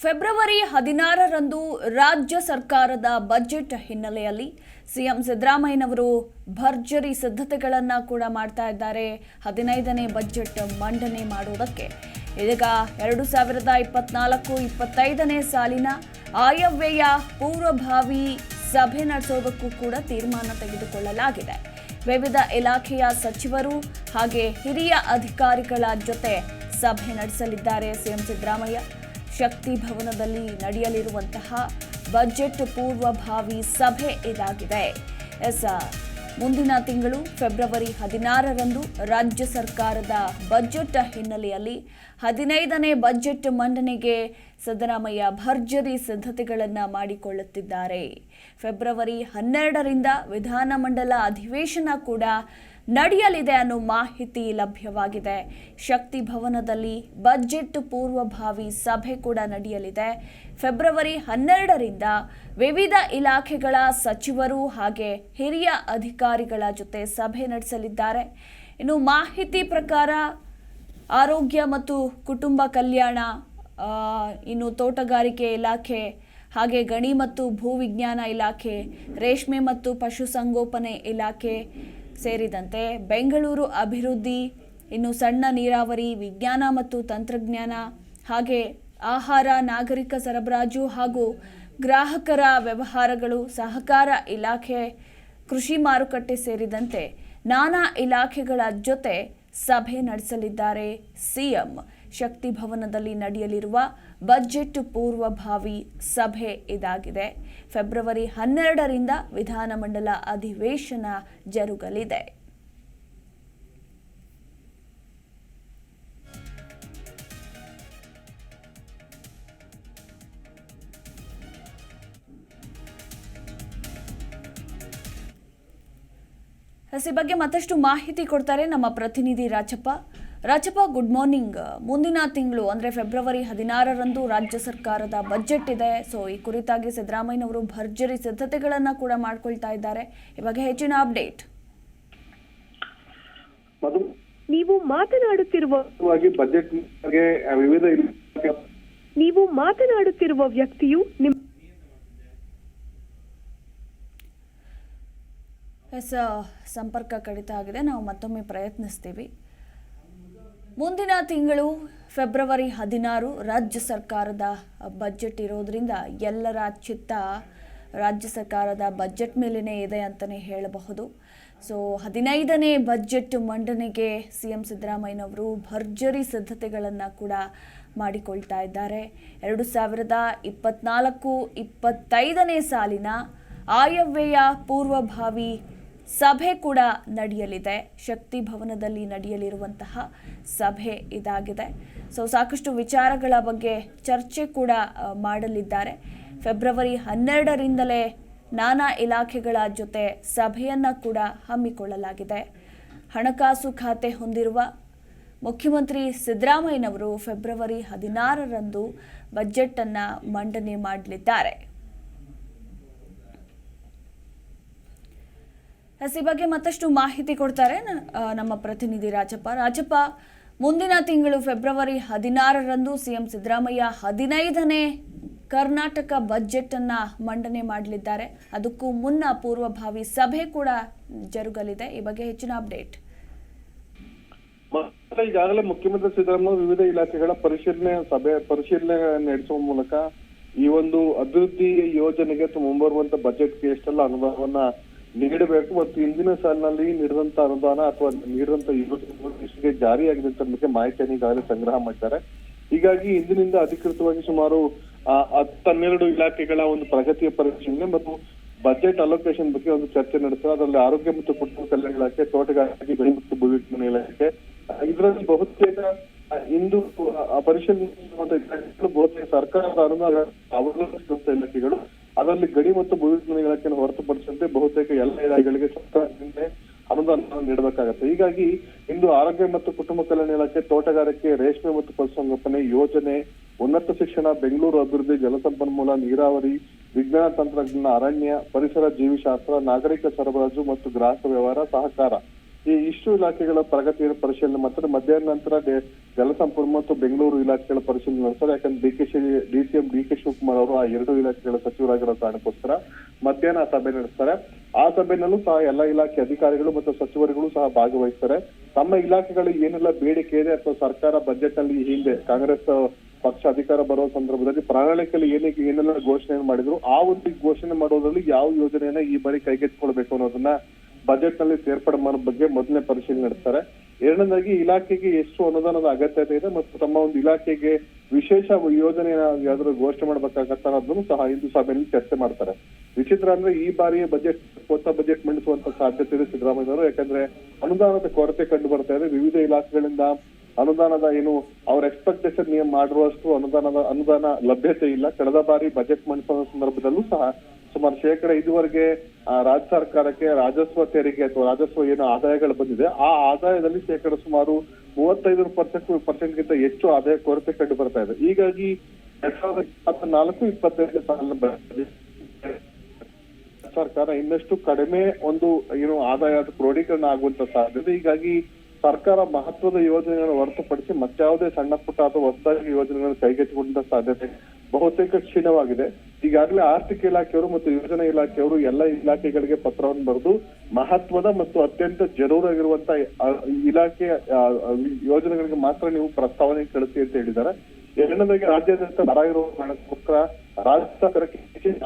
February ಹದಿನಾರರಂದು ರಾಜ್ಯ ಸರ್ಕಾರದ ಬಜೆಟ್ ಹಿನ್ನೆಲೆಯಲ್ಲಿ ಸಿಎಂ ಸಿದ್ದರಾಮಯ್ಯನವರು ಭರ್ಜರಿ ಸಿದ್ಧತೆಗಳನ್ನು ಕೂಡ ಮಾಡ್ತಾ ಇದ್ದಾರೆ. ಹದಿನೈದನೇ ಬಜೆಟ್ ಮಂಡನೆ ಮಾಡುವುದಕ್ಕೆ ಇದೀಗ ಎರಡು ಸಾವಿರದ ಇಪ್ಪತ್ನಾಲ್ಕು ಇಪ್ಪತ್ತೈದನೇ ಸಾಲಿನ ಆಯವ್ಯಯ ಪೂರ್ವಭಾವಿ ಸಭೆ ನಡೆಸೋದಕ್ಕೂ ಕೂಡ ತೀರ್ಮಾನ ತೆಗೆದುಕೊಳ್ಳಲಾಗಿದೆ. ವಿವಿಧ ಇಲಾಖೆಯ ಸಚಿವರು ಹಾಗೆ ಹಿರಿಯ ಅಧಿಕಾರಿಗಳ ಜೊತೆ ಸಭೆ ನಡೆಸಲಿದ್ದಾರೆ ಸಿಎಂ ಸಿದ್ದರಾಮಯ್ಯ. ಶಕ್ತಿ ಭವನದಲ್ಲಿ ನಡೆಯಲಿರುವಂತಹ ಬಜೆಟ್ ಪೂರ್ವಭಾವಿ ಸಭೆ ಇದಾಗಿದೆ. ಎಸ್ ಮುಂದಿನ ತಿಂಗಳು ಫೆಬ್ರವರಿ ಹದಿನಾರರಂದು ರಾಜ್ಯ ಸರ್ಕಾರದ ಬಜೆಟ್ ಹಿನ್ನೆಲೆಯಲ್ಲಿ ಹದಿನೈದನೇ ಬಜೆಟ್ ಮಂಡನೆಗೆ ಸಿದ್ದರಾಮಯ್ಯ ಭರ್ಜರಿ ಸಿದ್ಧತೆಗಳನ್ನು ಮಾಡಿಕೊಳ್ಳುತ್ತಿದ್ದಾರೆ. ಫೆಬ್ರವರಿ ಹನ್ನೆರಡರಿಂದ ವಿಧಾನಮಂಡಲ ಅಧಿವೇಶನ ಕೂಡ ನಡೆಯಲಿದೆ ಅನ್ನೋ ಮಾಹಿತಿ ಲಭ್ಯವಾಗಿದೆ. ಶಕ್ತಿ ಭವನದಲ್ಲಿ ಬಜೆಟ್ ಪೂರ್ವಭಾವಿ ಸಭೆ ಕೂಡ ನಡೆಯಲಿದೆ. ಫೆಬ್ರವರಿ ಹನ್ನೆರಡರಿಂದ ವಿವಿಧ ಇಲಾಖೆಗಳ ಸಚಿವರು ಹಾಗೆ ಹಿರಿಯ ಅಧಿಕಾರಿಗಳ ಜೊತೆ ಸಭೆ ನಡೆಸಲಿದ್ದಾರೆ. ಇನ್ನು ಮಾಹಿತಿ ಪ್ರಕಾರ ಆರೋಗ್ಯ ಮತ್ತು ಕುಟುಂಬ ಕಲ್ಯಾಣ ಇನ್ನು ತೋಟಗಾರಿಕೆ ಇಲಾಖೆ, ಹಾಗೆ ಗಣಿ ಮತ್ತು ಭೂವಿಜ್ಞಾನ ಇಲಾಖೆ, ರೇಷ್ಮೆ ಮತ್ತು ಪಶುಸಂಗೋಪನೆ ಇಲಾಖೆ ಸೇರಿದಂತೆ ಬೆಂಗಳೂರು ಅಭಿವೃದ್ಧಿ, ಇನ್ನು ಸಣ್ಣ ನೀರಾವರಿ, ವಿಜ್ಞಾನ ಮತ್ತು ತಂತ್ರಜ್ಞಾನ, ಹಾಗೆ ಆಹಾರ, ನಾಗರಿಕ ಸರಬರಾಜು ಹಾಗೂ ಗ್ರಾಹಕರ ವ್ಯವಹಾರಗಳು, ಸಹಕಾರ ಇಲಾಖೆ, ಕೃಷಿ ಮಾರುಕಟ್ಟೆ ಸೇರಿದಂತೆ ನಾನಾ ಇಲಾಖೆಗಳ ಜೊತೆ ಸಭೆ ನಡೆಸಲಿದ್ದಾರೆ. ಸಿಎಂ ಶಕ್ತಿ ಭವನದಲ್ಲಿ ನಡೆಯಲಿರುವ ಬಜೆಟ್ ಪೂರ್ವಭಾವಿ ಸಭೆ ಇದಾಗಿದೆ. ಫೆಬ್ರವರಿ ಹನ್ನೆರಡರಿಂದ ವಿಧಾನಮಂಡಲ ಅಧಿವೇಶನ ಜರುಗಲಿದೆ. ಈ ಬಗ್ಗೆ ಮತ್ತಷ್ಟು ಮಾಹಿತಿ ಕೊಡ್ತಾರೆ ನಮ್ಮ ಪ್ರತಿನಿಧಿ ರಾಜಪ್ಪ. Rajappa good morning. ಮುಂದಿನ ತಿಂಗಳು ಅಂದ್ರೆ ಫೆಬ್ರವರಿ ಹದಿನಾರರಂದು ರಾಜ್ಯ ಸರ್ಕಾರದ ಬಜೆಟ್ ಇದೆ. ಸೊ ಈ ಕುರಿತಾಗಿ ಸಿದ್ದರಾಮಯ್ಯನವರು ಭರ್ಜರಿ ಸಿದ್ಧತೆಗಳನ್ನು ಕೂಡ ಮಾಡ್ಕೊಳ್ತಾ ಇದ್ದಾರೆ. ಈ ಬಗ್ಗೆ ಹೆಚ್ಚಿನ ಅಪ್ಡೇಟ್. ನೀವು ಮಾತನಾಡುತ್ತಿರುವ ಬಜೆಟ್ ವಿವಿಧ ನೀವು ಮಾತನಾಡುತ್ತಿರುವ ವ್ಯಕ್ತಿಯು ನಿಮ್ಮ ಎಸ್ ಸಂಪರ್ಕ ಕಡಿತ ಆಗಿದೆ. ನಾವು ಮತ್ತೊಮ್ಮೆ ಪ್ರಯತ್ನಿಸ್ತೀವಿ. ಮುಂದಿನ ತಿಂಗಳು ಫೆಬ್ರವರಿ ಹದಿನಾರು ರಾಜ್ಯ ಸರ್ಕಾರದ ಬಜೆಟ್ ಇರೋದ್ರಿಂದ ಎಲ್ಲರ ಚಿತ್ತ ರಾಜ್ಯ ಸರ್ಕಾರದ ಬಜೆಟ್ ಮೇಲೆಯೇ ಇದೆ ಅಂತಲೇ ಹೇಳಬಹುದು. ಸೊ ಹದಿನೈದನೇ ಬಜೆಟ್ ಮಂಡನೆಗೆ ಸಿ ಎಂ ಸಿದ್ದರಾಮಯ್ಯನವರು ಭರ್ಜರಿ ಸಿದ್ಧತೆಗಳನ್ನು ಕೂಡ ಮಾಡಿಕೊಳ್ತಾ ಇದ್ದಾರೆ. ಎರಡು ಸಾವಿರದ ಇಪ್ಪತ್ನಾಲ್ಕು ಇಪ್ಪತ್ತೈದನೇ ಸಾಲಿನ ಆಯವ್ಯಯ ಪೂರ್ವಭಾವಿ ಸಭೆ ಕೂಡ ನಡೆಯಲಿದೆ. ಶಕ್ತಿ ಭವನದಲ್ಲಿ ನಡೆಯಲಿರುವಂತಹ ಸಭೆ ಇದಾಗಿದೆ. ಸೊ ಸಾಕಷ್ಟು ವಿಚಾರಗಳ ಬಗ್ಗೆ ಚರ್ಚೆ ಕೂಡ ಮಾಡಲಿದ್ದಾರೆ. ಫೆಬ್ರವರಿ ಹನ್ನೆರಡರಿಂದಲೇ ನಾನಾ ಇಲಾಖೆಗಳ ಜೊತೆ ಸಭೆಯನ್ನು ಕೂಡ ಹಮ್ಮಿಕೊಳ್ಳಲಾಗಿದೆ. ಹಣಕಾಸು ಖಾತೆ ಹೊಂದಿರುವ ಮುಖ್ಯಮಂತ್ರಿ ಸಿದ್ದರಾಮಯ್ಯನವರು ಫೆಬ್ರವರಿ ಹದಿನಾರರಂದು ಬಜೆಟನ್ನು ಮಂಡನೆ ಮಾಡಲಿದ್ದಾರೆ. ಎಸ್ ಬಗ್ಗೆ ಮತ್ತಷ್ಟು ಮಾಹಿತಿ ಕೊಡ್ತಾರೆ ನಮ್ಮ ಪ್ರತಿನಿಧಿ ರಾಜಪ್ಪ. ರಾಜಪ್ಪ, ಮುಂದಿನ ತಿಂಗಳು ಫೆಬ್ರವರಿ ಹದಿನಾರರಂದು ಸಿಎಂ ಸಿದ್ದರಾಮಯ್ಯ ಹದಿನೈದನೇ ಕರ್ನಾಟಕ ಬಜೆಟ್ ಅನ್ನ ಮಂಡನೆ ಮಾಡಲಿದ್ದಾರೆ. ಅದಕ್ಕೂ ಮುನ್ನ ಪೂರ್ವಭಾವಿ ಸಭೆ ಕೂಡ ಜರುಗಲಿದೆ. ಈ ಬಗ್ಗೆ ಹೆಚ್ಚಿನ ಅಪ್ಡೇಟ್. ಈಗಾಗಲೇ ಮುಖ್ಯಮಂತ್ರಿ ಸಿದ್ದರಾಮಯ್ಯ ವಿವಿಧ ಇಲಾಖೆಗಳ ಪರಿಶೀಲನೆ, ಸಭೆ ಪರಿಶೀಲನೆ ನಡೆಸುವ ಮೂಲಕ ಈ ಒಂದು ಅಭಿವೃದ್ಧಿ ಯೋಜನೆಗೆ ಮುಂಬರುವಂತ ಬಜೆಟ್ಗೆ ಎಷ್ಟೆಲ್ಲ ಅನುದಾನವನ್ನ ನೀಡಬೇಕು ಮತ್ತು ಹಿಂದಿನ ಸಾಲಿನಲ್ಲಿ ನೀಡಿದಂತ ಅನುದಾನ ಅಥವಾ ನೀಡಿದಂತ ಯೋಜನೆಗಳು ಜಾರಿ ಜಾರಿಯಾಗಿದೆ ಅಂತ ಬಗ್ಗೆ ಮಾಹಿತಿಯನ್ನು ಈಗಾಗಲೇ ಸಂಗ್ರಹ ಮಾಡಿದ್ದಾರೆ. ಹೀಗಾಗಿ ಇಂದಿನಿಂದ ಅಧಿಕೃತವಾಗಿ ಸುಮಾರು ಆ, ಹತ್ತು ಹನ್ನೆರಡು ಇಲಾಖೆಗಳ ಒಂದು ಪ್ರಗತಿಯ ಪರಿಶೀಲನೆ ಮತ್ತು ಬಜೆಟ್ ಅಲೋಕೇಶನ್ ಬಗ್ಗೆ ಒಂದು ಚರ್ಚೆ ನಡೆಸಿದ್ರು ಅದರಲ್ಲಿ ಆರೋಗ್ಯ ಮತ್ತು ಕುಟುಂಬ ಕಲ್ಯಾಣ ಇಲಾಖೆ ತೋಟಗಾರಿಕೆ ಗಣಿ ಮತ್ತು ಭೂವಿಜ್ಞಾನ ಇಲಾಖೆ ಇದರಲ್ಲಿ ಬಹುತೇಕ ಇಂದು ಪರಿಶೀಲನೆ ಬಹುತೇಕ ಸರ್ಕಾರದ ಅನುದಾನ ಅವಲಂಬಿಸಿದಂತ ಇಲಾಖೆಗಳು ಅದರಲ್ಲಿ ಗಡಿ ಮತ್ತು ಭೂವಿಜ್ಞಾನ ಇಲಾಖೆಯನ್ನು ಹೊರತುಪಡಿಸಿದಂತೆ ಬಹುತೇಕ ಎಲ್ಲ ಇಲಾಖೆಗಳಿಗೆ ಸರ್ಕಾರದಿಂದ ಅನುದಾನ ನೀಡಬೇಕಾಗತ್ತೆ. ಹೀಗಾಗಿ ಇಂದು ಆರೋಗ್ಯ ಮತ್ತು ಕುಟುಂಬ ಕಲ್ಯಾಣ ಇಲಾಖೆ ತೋಟಗಾರಿಕೆ, ರೇಷ್ಮೆ ಮತ್ತು ಪಶುಸಂಗೋಪನೆ ಯೋಜನೆ, ಉನ್ನತ ಶಿಕ್ಷಣ, ಬೆಂಗಳೂರು ಅಭಿವೃದ್ಧಿ, ಜಲಸಂಪನ್ಮೂಲ, ನೀರಾವರಿ, ವಿಜ್ಞಾನ ತಂತ್ರಜ್ಞಾನ, ಅರಣ್ಯ, ಪರಿಸರ ಜೀವಿಶಾಸ್ತ್ರ, ನಾಗರಿಕ ಸರಬರಾಜು ಮತ್ತು ಗ್ರಾಹಕ ವ್ಯವಹಾರ ಸಹಕಾರ. ಈ ಇಷ್ಟು ಇಲಾಖೆಗಳ ಪ್ರಗತಿಯನ್ನು ಪರಿಶೀಲನೆ ಮಾಡ್ತಾರೆ. ಮಧ್ಯಾಹ್ನ ನಂತರ ಜಲಸಂಪನ್ಮೂಲ ಮತ್ತು ಬೆಂಗಳೂರು ಇಲಾಖೆಗಳ ಪರಿಶೀಲನೆ ನಡೆಸ್ತಾರೆ ಯಾಕಂದ್ರೆ D K Shi, D C M D K Shivakumar ಅವರು ಆ ಎರಡು ಇಲಾಖೆಗಳ ಸಚಿವರಾಗಿರೋ ಕಾರಣಕ್ಕೋಸ್ಕರ ಮಧ್ಯಾಹ್ನ ಸಭೆ ನಡೆಸ್ತಾರೆ. ಆ ಸಭೆಯಲ್ಲೂ ಸಹ ಎಲ್ಲ ಇಲಾಖೆ ಅಧಿಕಾರಿಗಳು ಮತ್ತು ಸಚಿವರುಗಳು ಸಹ ಭಾಗವಹಿಸ್ತಾರೆ. ತಮ್ಮ ಇಲಾಖೆಗಳಿಗೆ ಏನೆಲ್ಲ ಬೇಡಿಕೆ ಇದೆ ಅಥವಾ ಸರ್ಕಾರ ಬಜೆಟ್ ಅಲ್ಲಿ ಹಿಂದೆ ಕಾಂಗ್ರೆಸ್ ಪಕ್ಷ ಅಧಿಕಾರ ಬರುವ ಸಂದರ್ಭದಲ್ಲಿ ಪ್ರಣಾಳಿಕೆಯಲ್ಲಿ ಏನೇ ಏನೆಲ್ಲ ಘೋಷಣೆ ಮಾಡಿದ್ರು, ಆ ಒಂದು ಘೋಷಣೆ ಮಾಡೋದ್ರಲ್ಲಿ ಯಾವ ಯೋಜನೆಯನ್ನ ಈ ಬಾರಿ ಕೈಗೆತ್ತಿಕೊಳ್ಬೇಕು ಅನ್ನೋದನ್ನ ಬಜೆಟ್ನಲ್ಲಿ ಸೇರ್ಪಡೆ ಮಾಡೋ ಬಗ್ಗೆ ಮೊದಲನೇ ಪರಿಶೀಲನೆ ನಡೆಸ್ತಾರೆ. ಎರಡನೇದಾಗಿ ಇಲಾಖೆಗೆ ಎಷ್ಟು ಅನುದಾನದ ಅಗತ್ಯತೆ ಇದೆ ಮತ್ತು ತಮ್ಮ ಒಂದು ಇಲಾಖೆಗೆ ವಿಶೇಷ ಯೋಜನೆ ಯಾವ್ದಾದ್ರು ಘೋಷಣೆ ಮಾಡ್ಬೇಕಾಗತ್ತ ಅನ್ನೋದನ್ನು ಸಹ ಇಂದು ಸಭೆಯಲ್ಲಿ ಚರ್ಚೆ ಮಾಡ್ತಾರೆ. ವಿಚಿತ್ರ ಅಂದ್ರೆ ಈ ಬಾರಿಯ ಬಜೆಟ್ ಹೊಸ ಬಜೆಟ್ ಮಂಡಿಸುವಂತ ಸಾಧ್ಯತೆ ಇದೆ ಸಿದ್ದರಾಮಯ್ಯನವರು. ಯಾಕಂದ್ರೆ ಅನುದಾನದ ಕೊರತೆ ಕಂಡು ಬರ್ತಾ ಇದೆ. ವಿವಿಧ ಇಲಾಖೆಗಳಿಂದ ಅನುದಾನದ ಏನು ಅವರ ಎಕ್ಸ್ಪೆಕ್ಟೇಷನ್ ನಿಯಮ ಮಾಡಿರುವಷ್ಟು ಅನುದಾನದ, ಅನುದಾನ ಲಭ್ಯತೆ ಇಲ್ಲ. ಕಳೆದ ಬಾರಿ ಬಜೆಟ್ ಮಂಡಿಸುವ ಸಂದರ್ಭದಲ್ಲೂ ಸಹ ಸುಮಾರು ಶೇಕಡ ಇದುವರೆಗೆ ರಾಜ್ಯ ಸರ್ಕಾರಕ್ಕೆ ರಾಜಸ್ವ ತೆರಿಗೆ ಅಥವಾ ರಾಜಸ್ವ ಏನು ಆದಾಯಗಳು ಬಂದಿದೆ. ಆ ಆದಾಯದಲ್ಲಿ ಶೇಕಡ ಸುಮಾರು ಮೂವತ್ತೈದು ಪರ್ಸೆಂಟ್ ಪರ್ಸೆಂಟ್ ಗಿಂತ ಹೆಚ್ಚು ಆದಾಯ ಕೊರತೆ ಕಂಡು ಬರ್ತಾ ಇದೆ. ಹೀಗಾಗಿ ಎರಡ್ ಸಾವಿರದ ಇಪ್ಪತ್ನಾಲ್ಕು ಇಪ್ಪತ್ತೈದು ಸರ್ಕಾರ ಇನ್ನಷ್ಟು ಕಡಿಮೆ ಒಂದು, ಏನು ಆದಾಯ ಕ್ರೋಢೀಕರಣ ಆಗುವಂತ ಸಾಧ್ಯತೆ ಹೀಗಾಗಿ ಸರ್ಕಾರ ಮಹತ್ವದ ಯೋಜನೆಗಳನ್ನು ಹೊರತುಪಡಿಸಿ ಮತ್ತಾವುದೇ ಸಣ್ಣ ಪುಟ್ಟ ಅಥವಾ ಹೊಸದಾಗಿ ಯೋಜನೆಗಳನ್ನು ಕೈಗೆತ್ತಿಕೊಂಡ ಸಾಧ್ಯತೆ ಬಹುತೇಕ ಕ್ಷೀಣವಾಗಿದೆ. ಈಗಾಗಲೇ ಆರ್ಥಿಕ ಇಲಾಖೆಯವರು ಮತ್ತು ಯೋಜನಾ ಇಲಾಖೆಯವರು ಎಲ್ಲ ಇಲಾಖೆಗಳಿಗೆ ಪತ್ರವನ್ನು ಬರೆದು ಮಹತ್ವದ ಮತ್ತು ಅತ್ಯಂತ ಜರೂರಾಗಿರುವಂತ ಇಲಾಖೆಯ ಇಲಾಖೆ ಯೋಜನೆಗಳಿಗೆ ಮಾತ್ರ ನೀವು ಪ್ರಸ್ತಾವನೆ ಕಳಿಸಿ ಅಂತ ಹೇಳಿದ್ದಾರೆ. ಎರಡನೇದಾಗಿ ರಾಜ್ಯಾದ್ಯಂತ ಬರ ಇರುವ ಕಾರಣಕ್ಕೋಸ್ಕರ ರಾಜ್ಯ ಸರ್ಕಾರಕ್ಕೆ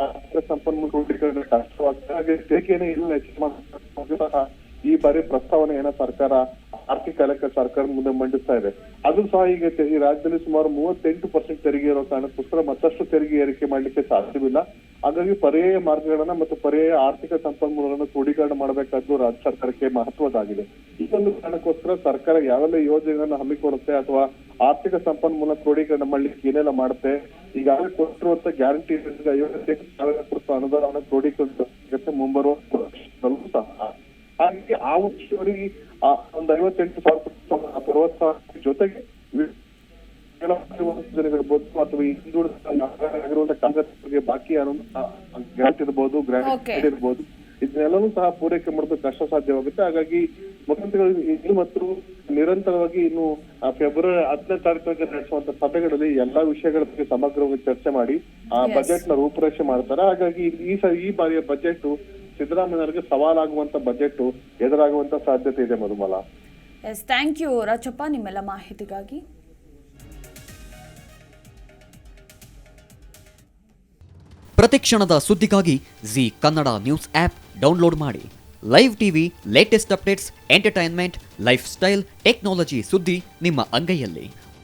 ಆರ್ಥಿಕ ಸಂಪನ್ಮೂಲ ಕ್ರೋಢೀಕರಣ ಕಷ್ಟವಾಗ್ತದೆ ಹಾಗೆ ಇಲ್ಲ ಈ ಬಾರಿ ಪ್ರಸ್ತಾವನೆಯನ್ನ ಸರ್ಕಾರ ಆರ್ಥಿಕ ಇಲಾಖೆ ಸರ್ಕಾರ ಮುಂದೆ ಮಂಡಿಸ್ತಾ ಇದೆ. ಅದು ಸಹ ಈಗ ಈ ರಾಜ್ಯದಲ್ಲಿ ಸುಮಾರು ಮೂವತ್ತೆಂಟು ಪರ್ಸೆಂಟ್ ತೆರಿಗೆ ಇರೋ ಕಾರಣಕ್ಕೋಸ್ಕರ ಮತ್ತಷ್ಟು ತೆರಿಗೆ ಏರಿಕೆ ಮಾಡ್ಲಿಕ್ಕೆ ಸಾಧ್ಯವಿಲ್ಲ. ಹಾಗಾಗಿ ಪರ್ಯಾಯ ಮಾರ್ಗಗಳನ್ನ ಮತ್ತು ಪರ್ಯಾಯ ಆರ್ಥಿಕ ಸಂಪನ್ಮೂಲಗಳನ್ನು ಕ್ರೋಢೀಕರಣ ಮಾಡಬೇಕಾದ್ದು ರಾಜ್ಯ ಸರ್ಕಾರಕ್ಕೆ ಮಹತ್ವದಾಗಿದೆ ಈ ಒಂದು ಕಾರಣಕ್ಕೋಸ್ಕರ ಸರ್ಕಾರ ಯಾವೆಲ್ಲ ಯೋಜನೆಗಳನ್ನು ಹಮ್ಮಿಕೊಡುತ್ತೆ ಅಥವಾ ಆರ್ಥಿಕ ಸಂಪನ್ಮೂಲ ಕ್ರೋಢೀಕರಣ ಮಾಡ್ಲಿಕ್ಕೆ ಏನೆಲ್ಲ ಮಾಡುತ್ತೆ, ಈಗಾಗಲೇ ಕೊಟ್ಟಿರುವಂತ ಗ್ಯಾರಂಟಿ ಐವತ್ತೈದು ಸಾವಿರ ಕೊಟ್ಟು ಅನುದಾನವನ್ನು ಕ್ರೋಢೀಕರಣ ಮುಂಬರುವ ಸಹ. ಹಾಗೆ ಆ ಆ ಒಂದು ಐವತ್ತೆಂಟು ಸಾವಿರ ಅರವತ್ತು ಸಾವಿರ ಜೊತೆಗೆ ಜನಗಳಿರ್ಬೋದು ಅಥವಾ ಹಿಂದುಳಿದ ಕಾಂಗ್ರೆಸ್ ಬಾಕಿ ಗ್ರಾಂಟ್ ಇರ್ಬೋದು. ಗ್ರಾಂಟ್ ಇರ್ಬೋದು ಇದನ್ನೆಲ್ಲವೂ ಸಹ ಪೂರೈಕೆ ಮಾಡೋದು ಕಷ್ಟ ಸಾಧ್ಯವಾಗುತ್ತೆ ಹಾಗಾಗಿ ಮುಖ್ಯಮಂತ್ರಿಗಳು ಇನ್ನು ಮತ್ತು ನಿರಂತರವಾಗಿ ಇನ್ನು ಫೆಬ್ರವರಿ ಹತ್ತನೇ ತಾರೀಕಿಗೆ ನಡೆಸುವಂತ ಸಭೆಗಳಲ್ಲಿ ಎಲ್ಲಾ ವಿಷಯಗಳ ಬಗ್ಗೆ ಸಮಗ್ರವಾಗಿ ಚರ್ಚೆ ಮಾಡಿ ಆ. ಬಜೆಟ್ನ ರೂಪುರೇಷೆ ಮಾಡ್ತಾರೆ ಹಾಗಾಗಿ ಈ ಸ ಈ ಬಾರಿಯ ಬಜೆಟ್ ಸಿದ್ದರಾಮಯ್ಯವರಿಗೆ ಸವಾಲಾಗುವಂತ ಬಜೆಟ್ ಎದುರಾಗುವಂತ ಸಾಧ್ಯತೆ ಇದೆ Madhumala. Yes thank you Rajappa ನಿಮ್ಮೆಲ್ಲ ಮಾಹಿತಿಗಾಗಿ. ಪ್ರತಿಕ್ಷಣದ ಸುದ್ದಿಗಾಗಿ Zee Kannada news app download ಮಾಡಿ. Live TV latest updates entertainment lifestyle technology ಸುದ್ದಿ ನಿಮ್ಮ ಅಂಗೈಯಲ್ಲಿ.